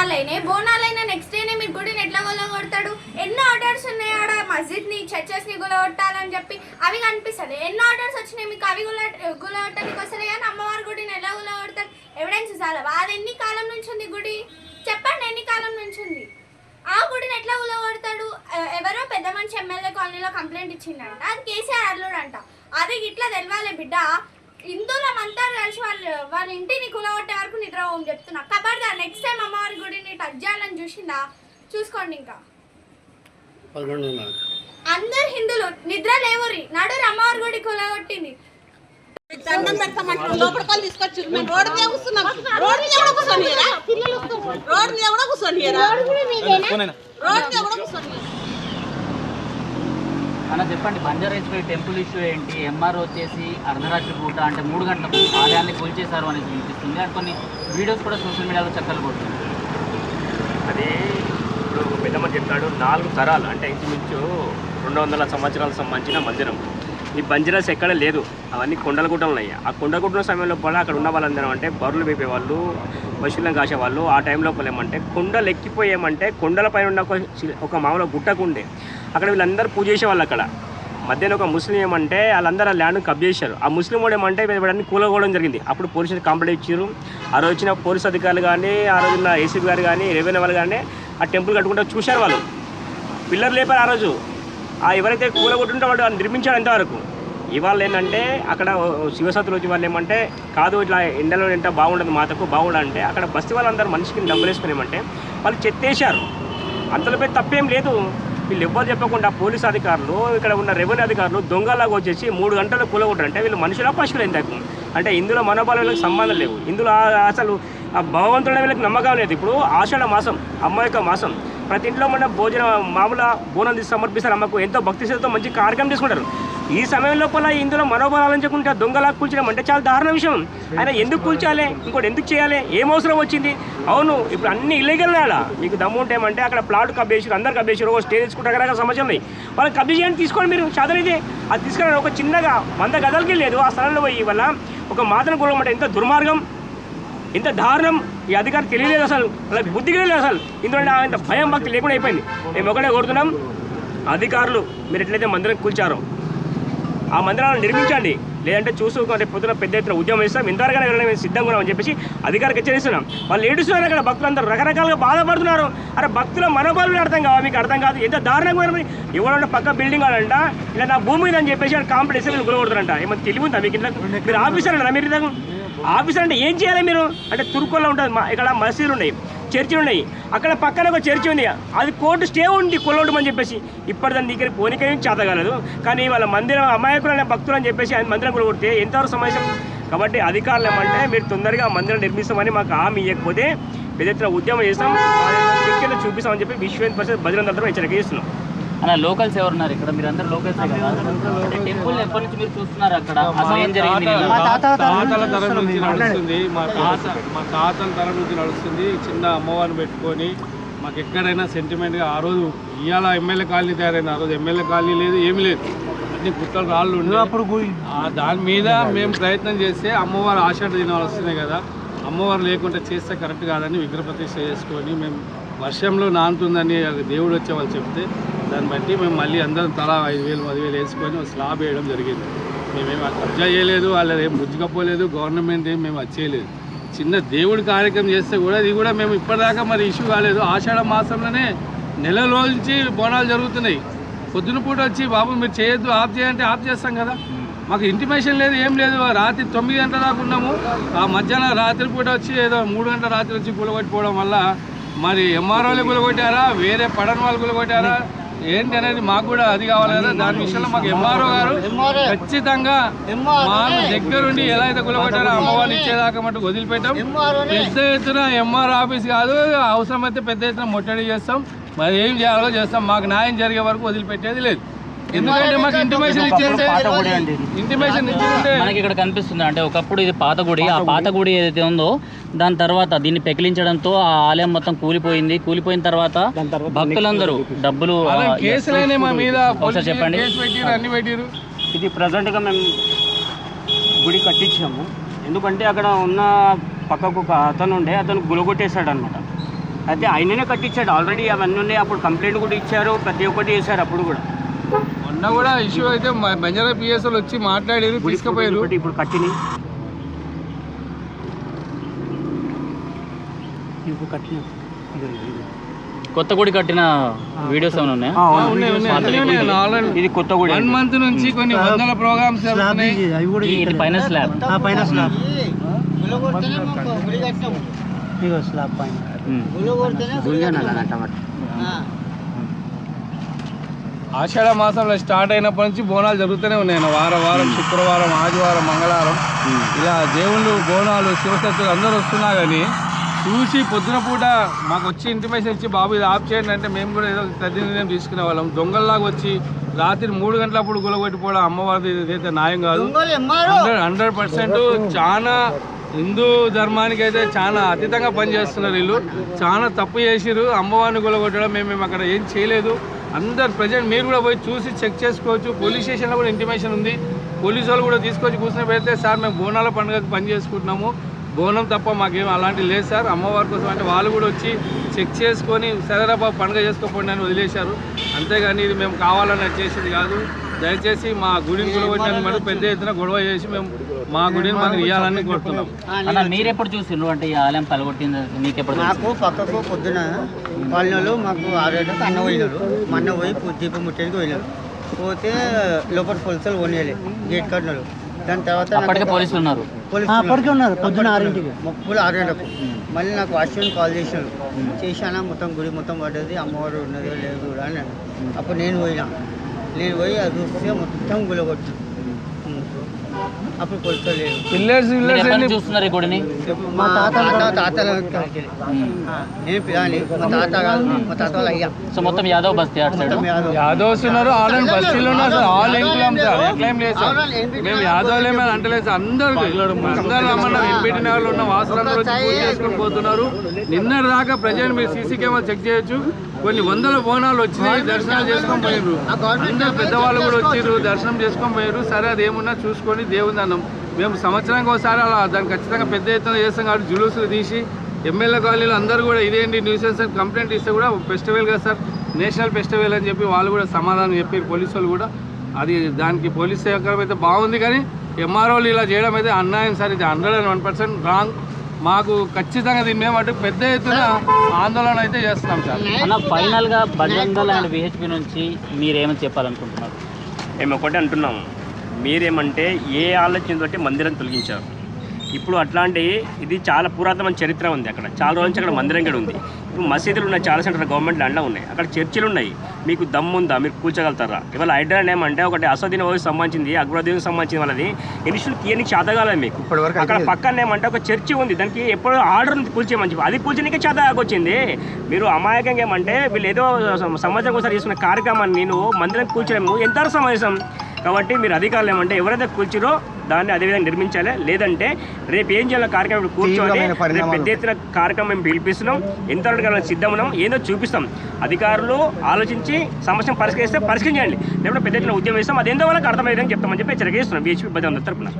బోనాలైనా బోనాలైనా next డేనే మీరు గుడిని ఎట్లా కొలగొడతాడు ఎన్నో ఆర్డర్స్ ఉన్నాయి ఆడ మస్జిద్ని చర్చెస్ని గులగొట్టాలని చెప్పి. అవి కనిపిస్తుంది ఎన్నో ఆర్డర్స్ వచ్చినాయి మీకు? అవి గుల గులగొట్టడానికి వస్తున్నాయి కానీ అమ్మవారి గుడిని ఎలా గులగొడతారు ఎవిడెన్స్ చాలా అది ఎన్ని కాలం నుంచి ఉంది గుడి? చెప్పండి ఎన్ని కాలం నుంచి ఉంది? ఆ గుడిని ఎట్లా కూలగొడతాడు ఎవరో పెద్ద మనిషి ఎమ్మెల్యే కాలనీలో కంప్లైంట్ ఇచ్చిందంట అది కేసీఆర్ అల్లుడంట. అది ఇట్లా తెలవాలి బిడ్డ. హిందువులం అంతా కలిసి వాళ్ళు వాళ్ళ ఇంటిని కులగొట్టే వరకు నిద్ర పోం చెప్తున్నా కబర్దా నెక్స్ట్ టైం అమ్మవారి గుడిని టచ్ చేయాలని చూసిందా? చూసుకోండి ఇంకా. అందరు హిందువులు నిద్ర లేవురి. నడు అమ్మవారి గుడి కూలగొట్టింది. దండం పెడతామంటారు మేము రోడ్డు మీద కూర్చున్నాం. రోడ్డు మీద కూడా కూర్చొనియరా? రోడ్డు మీద కూడా కూర్చొనియరా? రోడ్డు మీద కూడా కూర్చొనియరా? అలా చెప్పండి బంజారాహిల్స్ టెంపుల్ ఇష్యూ ఏంటి? ఎంఆర్ వచ్చేసి అర్ధరాత్రి పూట అంటే మూడు గంటలకు ఆలయాన్ని కూల్చేశారు అనేది వినిపిస్తుంది. అండ్ కొన్ని వీడియోస్ కూడా సోషల్ మీడియాలో చక్కలు కొడుతుంది అది ఇప్పుడు పెద్దమ్మ చెప్పాడు నాలుగు తరాలు అంటే ఇంచుమించు రెండు వందల సంవత్సరాలకు సంబంధించిన మందిరం. ఈ బంజరాస్ ఎక్కడ లేదు. అవన్నీ కొండలగుట్టలు ఉన్నాయి. ఆ కొండగుట్ట సమయంలో కూడా అక్కడ ఉన్న వాళ్ళందరూ అంటే బరులు పేపేవాళ్ళు పశువులను కాసేవాళ్ళు ఆ టైంలో ఏమంటే కొండలు ఎక్కిపోయేమంటే కొండలపైన ఉన్న ఒక ఒక మామూలు గుట్టకుండే. అక్కడ వీళ్ళందరూ పూజ చేసేవాళ్ళు అక్కడ. మధ్యలో ఒక ముస్లిం ఏమంటే వాళ్ళందరూ ఆ ల్యాండ్ కబ్ చేశారు. ఆ ముస్లిం వాడు ఏమంటే వీళ్ళని కూలగోవడం జరిగింది. అప్పుడు పోలీసులు కంప్లైంట్ ఇచ్చారు. ఆ రోజు వచ్చిన పోలీస్ అధికారులు కానీ ఆ రోజున ఏసీపీ గారు కానీ రెవెన్యూ వాళ్ళు కానీ ఆ టెంపుల్ కట్టుకుంటూ చూశారు వాళ్ళు. పిల్లర్ లేపారు ఆ రోజు. ఆ ఎవరైతే కూలగొట్టుంటే వాడు వాళ్ళు నిర్మించాడు ఎంతవరకు ఇవాళ ఏంటంటే అక్కడ శివసత్తులు వచ్చి వాళ్ళు ఏమంటే కాదు ఇట్లా ఎండలో ఎంత బాగుండదు మాతకు బాగుండంటే అక్కడ బస్తీ వాళ్ళందరూ మనిషికి డబ్బులు వేసుకుని ఏమంటే వాళ్ళు చెత్తేశారు. అంతలోపై తప్పేం లేదు. వీళ్ళు ఎవ్వరు చెప్పకుండా పోలీస్ అధికారులు ఇక్కడ ఉన్న రెవెన్యూ అధికారులు దొంగలాగా వచ్చేసి మూడు గంటలు కూలగొట్టారు వీళ్ళు మనుషుల పశువులు ఎంతకు అంటే ఇందులో మనోబలం వీళ్ళకి సంబంధం లేవు. ఇందులో ఆ- అసలు ఆ భగవంతుడే వీళ్ళకి నమ్మకం లేదు. ఇప్పుడు ఆషాఢ మాసం అమ్మ యొక్క మాసం. ప్రతి ఇంట్లో మన భోజనం మామూలు బోనం తీసి సమర్పిస్తారు. అమ్మకు ఎంతో భక్తి శ్రద్ధతో మంచి కార్యక్రమం తీసుకుంటారు ఈ సమయం లోపల ఇందులో మనోబలాలను చెప్పుకుంటే దొంగలా కూల్చడం అంటే చాలా దారుణ విషయం. ఆయన ఎందుకు కూల్చాలి? ఇంకోటి ఎందుకు చేయాలి? ఏం అవసరం వచ్చింది? అవును ఇప్పుడు అన్ని ఇల్లీగల్ ఆడ మీకు దమ్ము ఏమంటే అక్కడ ప్లాట్ కబ్బేసారు అందరు కబ్బేసారు ఒక స్టే తీసుకుంటే రకరకాల సమస్యలు ఉన్నాయి వాళ్ళకి కబ్జీ చేయండి తీసుకోండి మీరు చదవనిది అది తీసుకుని ఒక చిన్నగా వంద గదలకి లేదు. ఆ స్థలంలో పోయి వల్ల ఒక మాతను కూలమంటే ఎంత దుర్మార్గం ఇంత దారుణం. ఈ అధికారం తెలియలేదు అసలు. వాళ్ళకి బుద్ధి లేదు అసలు. ఇందులో ఇంత భయం భక్తి లేకుండా అయిపోయింది. మేము ఒకటే కోరుతున్నాం. అధికారులు మీరు ఎట్లయితే మందిరం కూల్చారో ఆ మందిరాలను నిర్మించండి. లేదంటే చూసుకుంటే పొద్దున పెద్ద ఎత్తున ఉద్యమం ఇస్తాం ఇంతవరకు వెళ్ళడం మేము సిద్ధంగా అని చెప్పేసి అధికారికి హెచ్చరిస్తున్నాం. వాళ్ళు ఏడుస్తున్నారు అక్కడ భక్తులందరూ. రకరకాలుగా బాధపడుతున్నారు. అరే భక్తుల మనోభావాలు అర్థం కావా? మీకు అర్థం కాదు. ఎంత దారుణంగా ఉన్నారు ఎవరన్నా పక్క బిల్డింగ్ అంట ఇలా నా భూమి మీద అని చెప్పేసి కాంప్లెక్స్ వీళ్ళు గురగొడుతారంట ఏమైనా తెలివి ఉందా మీకు ఇంట్లో మీరు ఆఫీసర్ అంటారా మీరు ఇంతకు? ఆఫీసర్ అంటే ఏం చేయాలి మీరు? అంటే తురుకోలో ఉంటుంది మా- ఇక్కడ మసీదులు ఉన్నాయి. చర్చిలు ఉన్నాయి అక్కడ పక్కన ఒక చర్చి ఉంది. అది కోర్టు స్టే ఉంది కొల్లొట్టమని చెప్పేసి. ఇప్పటి దాని దగ్గర పోనీకే చేతగలదు కానీ వాళ్ళ మందిరం అమాయకులు అనే భక్తులు అని చెప్పేసి ఆయన మందిరం కూడా కొడితే ఎంతవరకు సమస్య కాబట్టి అధికారులు ఏమంటే మీరు తొందరగా ఆ మందిరం నిర్మిస్తామని మాకు హామీ ఇవ్వకపోతే పెద్ద ఎత్తున ఉద్యమం చేస్తాం. చూపిస్తామని చెప్పి విశ్వ ప్రసాద్ పరిషత్ భజన తరఫున హెచ్చరిక చేస్తున్నాం. అన్న లోకల్స్ ఎవరున్నారు ఇక్కడ? మీరు అందరు లోకల్స్ కదా? అంటే టెంపుల్ ఎప్పటి నుంచి మీరు చూస్తున్నారు అక్కడ? అసలు ఏం జరిగింది నిన్న? తాతల తరం నుంచి నడుస్తుంది. మా తాత మా తాతల తరం నుంచి నడుస్తుంది. చిన్న అమ్మవారిని పెట్టుకొని మాకు ఎక్కడైనా సెంటిమెంట్గా ఆ రోజు ఇవాళ ఎమ్మెల్యే కాలనీ తయారైంది. ఆ రోజు ఎమ్మెల్యే కాలనీ లేదు ఏమీ లేదు. అన్ని గుట్టలు రాళ్ళు ఆ దాని మీద మేము ప్రయత్నం చేస్తే అమ్మవారు ఆషాఢ దినాలు వస్తున్నాయి కదా. అమ్మవారు లేకుండా చేస్తే కరెక్ట్ కాదని విగ్రహ ప్రతిష్ఠ చేసుకొని మేము వర్షంలో నానుతుందని అది దేవుడు వచ్చే వాళ్ళు చెప్తే దాన్ని బట్టి మేము మళ్ళీ అందరం తలా ఐదు వేలు పదివేలు వేసుకొని స్లాబ్ వేయడం జరిగింది. మేమేమి కబ్జా చేయలేదు వాళ్ళది ఏం ముజ్జుకపోలేదు గవర్నమెంట్ ఏం మేము వచ్చేయలేదు చిన్న దేవుడి కార్యక్రమం చేస్తే కూడా ఇది కూడా మేము ఇప్పటిదాకా మరి ఇష్యూ కాలేదు. ఆషాఢ మాసంలోనే నెల రోజుల నుంచి బోనాలు జరుగుతున్నాయి. పొద్దున పూట వచ్చి బాబు మీరు చేయొద్దు ఆఫ్ చేయంటే ఆఫ్ చేస్తాం కదా. మాకు ఇంటిమేషన్ లేదు ఏం లేదు. రాత్రి తొమ్మిది గంటల దాకా ఉన్నాము. ఆ మధ్యాహ్నం రాత్రి పూట వచ్చి ఏదో మూడు గంటల రాత్రి వచ్చి గులగొట్టిపోవడం వల్ల మరి ఎంఆర్ఓలు గులగొట్టారా? వేరే పడని వాళ్ళు గులగొట్టారా? ఏంటి అనేది మాకు కూడా అది కావాలి కదా. దాని విషయంలో మాకు ఎంఆర్ఓ గారు ఖచ్చితంగా మాకు దగ్గరుండి ఎలా అయితే కూలగొట్టారో అమ్మవారిని ఇచ్చేదాకా మటుకు వదిలిపెట్టాం. పెద్ద ఎత్తున ఎంఆర్ ఆఫీస్ కాదు అవసరమైతే పెద్ద ఎత్తున ముట్టడి చేస్తాం. మరి ఏం చేయాలో చేస్తాం. మాకు న్యాయం జరిగే వరకు వదిలిపెట్టేది లేదు. ఎందుకంటే మాకు ఇంటిమేషన్ ఇంటిమేషన్ మనకి ఇక్కడ కనిపిస్తుంది. అంటే ఒకప్పుడు ఇది పాత గుడి. ఆ పాత గుడి. ఏదైతే ఉందో దాని తర్వాత దీన్ని పెకిలించడంతో ఆ ఆలయం మొత్తం కూలిపోయింది. కూలిపోయిన తర్వాత భక్తులందరూ డబ్బులు ఆ, అలా కేసులైనా మా మీద ఒకసారి చెప్పండి. ఇది ప్రజెంట్గా మేము గుడి కట్టించాము. ఎందుకంటే అక్కడ ఉన్న పక్కకు ఒక అతను ఉండే అతను గులగొట్టేశాడు అనమాట అయితే ఆయననే కట్టించాడు. ఆల్రెడీ అవన్నీ ఉన్నాయి. అప్పుడు కంప్లైంట్ కూడా ఇచ్చారు. ప్రతి ఒక్కటి చేశారు అప్పుడు కూడా. మొన్న కూడా ఇష్యూ అయితే బంజారా పిఎస్ఎల్ వచ్చి మాట్లాడారు తీసుకుపోయారు. ఇప్పుడు కట్టిని. కొత్త గుడి కట్టిన వీడియోస్ ఏమైనా ఉన్నాయా? ఇది కొత్త గుడి వన్ మంత్ నుంచి కొన్ని వందల ప్రోగ్రామ్స్ ఇది పైన స్లాబ్. పైన స్లాబ్. ఆషాఢ మాసంలో స్టార్ట్ అయినప్పటి నుంచి బోనాలు జరుగుతూనే ఉన్నాయి. వారం వారం శుక్రవారం ఆదివారం మంగళవారం ఇలా దేవుళ్ళు బోనాలు శివశక్తులు అందరూ వస్తున్నా కానీ చూసి పొద్దున పూట మాకు వచ్చి ఇంటిమేషన్ ఇచ్చి బాబు ఇది ఆఫ్ చేయండి అంటే మేము కూడా ఏదో నిర్ణయం తీసుకునే వాళ్ళం. దొంగల్లాగా వచ్చి రాత్రి మూడు గంటలప్పుడు గులగొట్టిపోవడం అమ్మవారిది ఇదైతే న్యాయం కాదు. హండ్రెడ్ హండ్రెడ్ పర్సెంట్ చాలా హిందూ ధర్మానికి అయితే చాలా అతీతంగా పనిచేస్తున్నారు వీళ్ళు. చాలా తప్పు చేసిరు అమ్మవారిని గులగొట్టడం మేము మేము అక్కడ ఏం చేయలేదు. అందరు ప్రజెంట్ మీరు కూడా పోయి చూసి చెక్ చేసుకోవచ్చు. పోలీస్ స్టేషన్లో కూడా ఇంటిమేషన్ ఉంది. పోలీసు వాళ్ళు కూడా తీసుకొచ్చి కూర్చొని పెడితే సార్ మేము బోనాల పండుగకి పని చేసుకుంటున్నాము. బోనం తప్ప మాకేం అలాంటివి లేదు సార్. అమ్మవారి కోసం అంటే వాళ్ళు కూడా వచ్చి చెక్ చేసుకొని సరేరా బాబు పండుగ చేసుకోకపోండి అని వదిలేశారు. అంతేగాని ఇది మేము కావాలని చేసేది కాదు. దయచేసి మా గుడిని గుడగొట్టినందుకు మటు పెద్ద ఎత్తున గొడవ చేసి మేము మా గుడిని మనకి ఇవ్వాలని కోరుతున్నాం. అన్న మీరు ఎప్పుడు చూసిండ్రు అంటే ఈ ఆలయం పలగొట్టింది మీకు ఎప్పుడు? మాకు పక్కకు పొద్దున వాళ్ళలో మాకు ఆరేటకు అన్న పోయినారు. మా అన్న పోయి దీపం ముట్టేందుకు పోయినారు. పోతే లోపల పోలీసులు పోనీయాలి గేట్ కట్టినారు దాని తర్వాత నాకు అప్పటికే పోలీసులు ఉన్నారు. పోలీసులు ఉన్నారు పొద్దున ఆరింటికి. మొక్కులు ఆరేటకు మళ్ళీ నాకు వాష్రూమ్ కాల్ చేసినారు చేశానా? మొత్తం గుడి మొత్తం పడ్డది అమ్మవారు ఉన్నదో లేదు కూడా అని. అప్పుడు నేను పోయినా. నేను పోయి అది చూస్తే మొత్తం గులగొట్టు అప్పుడు పిల్లర్స్ పిల్లర్స్ నుంచి చూస్తున్నారు ఈ గుడిని? మా తాత తాతల నేను పిల్లని మా తాత కాదు. మా తాత వాళ్ళ అయ్యా. సో మొత్తం యాదవ్ బస్తీ అటు సైడ్. యాదవ్స్ ఉన్నారు ఆల్రెడీ బస్తీలు ఉన్నారు సార్? ఆల్ ఇంక్లూమ్ సార్ క్లెయిమ్ లేదు సార్? మేము యాదవ్లేమే అంటలేదు సార్. అందరు అందరు రమ్మన్నారు. నగర్లో ఉన్న చేసుకొని పోతున్నారు. నిన్న దాకా ప్రజెంట్ మీరు సీసీ కెమెరా చెక్ చేయొచ్చు. కొన్ని వందల బోనాలు వచ్చినాయి దర్శనాలు చేసుకొని పోయారు అందరు పెద్దవాళ్ళు కూడా వచ్చిర్రు దర్శనం చేసుకొని పోయారు సరే అది ఏమున్నా చూసుకొని దేవుని అన్నం మేము సంవత్సరానికి ఒకసారి అలా దాన్ని ఖచ్చితంగా పెద్ద ఎత్తున చేస్తాం కాబట్టి జులుసులు తీసి ఎమ్మెల్యే కాలనీలు అందరూ కూడా ఇదేంటి న్యూసెన్స్ అని కంప్లైంట్ ఇస్తే కూడా ఫెస్టివల్ కదా సార్ నేషనల్ ఫెస్టివల్ అని చెప్పి వాళ్ళు కూడా సమాధానం చెప్పారు పోలీసు వాళ్ళు కూడా. అది దానికి పోలీస్ సహకారం అయితే బాగుంది కానీ ఎంఆర్ఓలు ఇలా చేయడం అయితే అన్యాయం సార్ ఇది hundred and one percent wrong. మాకు ఖచ్చితంగా దీని మేము అటు పెద్ద ఎత్తున ఆందోళన అయితే చేస్తున్నాం సార్. అన్న ఫైనల్గా బజరంగల్ అండ్ విహెచ్పి నుంచి మీరు ఏమని చెప్పాలనుకుంటున్నారు? మేము ఒకటే అంటున్నాం మీరేమంటే ఏ ఆలోచనతోటి మందిరం తొలగించారు? ఇప్పుడు అట్లాంటి ఇది చాలా పురాతనమైన చరిత్ర ఉంది అక్కడ. చాలా రోజు నుంచి అక్కడ మందిరం కూడా ఉంది. ఇప్పుడు మసీదులు ఉన్నాయి చాలా సెంటర్ గవర్నమెంట్ ల్యాండ్లో ఉన్నాయి. అక్కడ చర్చిలు ఉన్నాయి. మీకు దమ్ము ఉందా? మీరు కూర్చోగలుగుతారా? ఇవాళ హైడ్రా ఏమంటే ఒకటి అసోదీన్ ఓకి సంబంధించింది అక్బరుద్దీన్కి సంబంధించిన వాళ్ళది. ఇనిషియల్ తీయని చేతగాలేదు మీకు. అక్కడ పక్కన ఏమంటే ఒక చర్చి ఉంది. దానికి ఎప్పుడు ఆర్డర్ ఉంది కూల్చేయమని అది కూల్చడానికి చేత వచ్చింది. మీరు అమాయకంగా ఏమంటే వీళ్ళు ఏదో సంవత్సరం ఒకసారి చేసుకున్న కార్యక్రమాన్ని నేను మందిరం కూల్చలేము ఎంత సమావేశం కాబట్టి మీరు అధికారులు ఏమంటే ఎవరైతే కూల్చిరో దాన్ని అదేవిధంగా నిర్మించాలి. లేదంటే రేపు ఏం చేయాలి కార్యక్రమం కూర్చొని రేపు పెద్ద ఎత్తున కార్యక్రమం మేము పిలిపిస్తున్నాం. ఎంత వరకు సిద్ధం ఉన్నాం ఏదో చూపిస్తాం. అధికారులు ఆలోచించి సమస్యను పరిష్కరిస్తే పరిష్కరించండి. లేకపోతే పెద్ద ఎత్తున ఉద్యమం ఇస్తాం అదేందో వాళ్ళకి అర్థమయ్యేదని చెప్తామని చెప్పి హెచ్చరిక చేస్తున్నాం. బీహెచ్పీ బద్ద తరపున.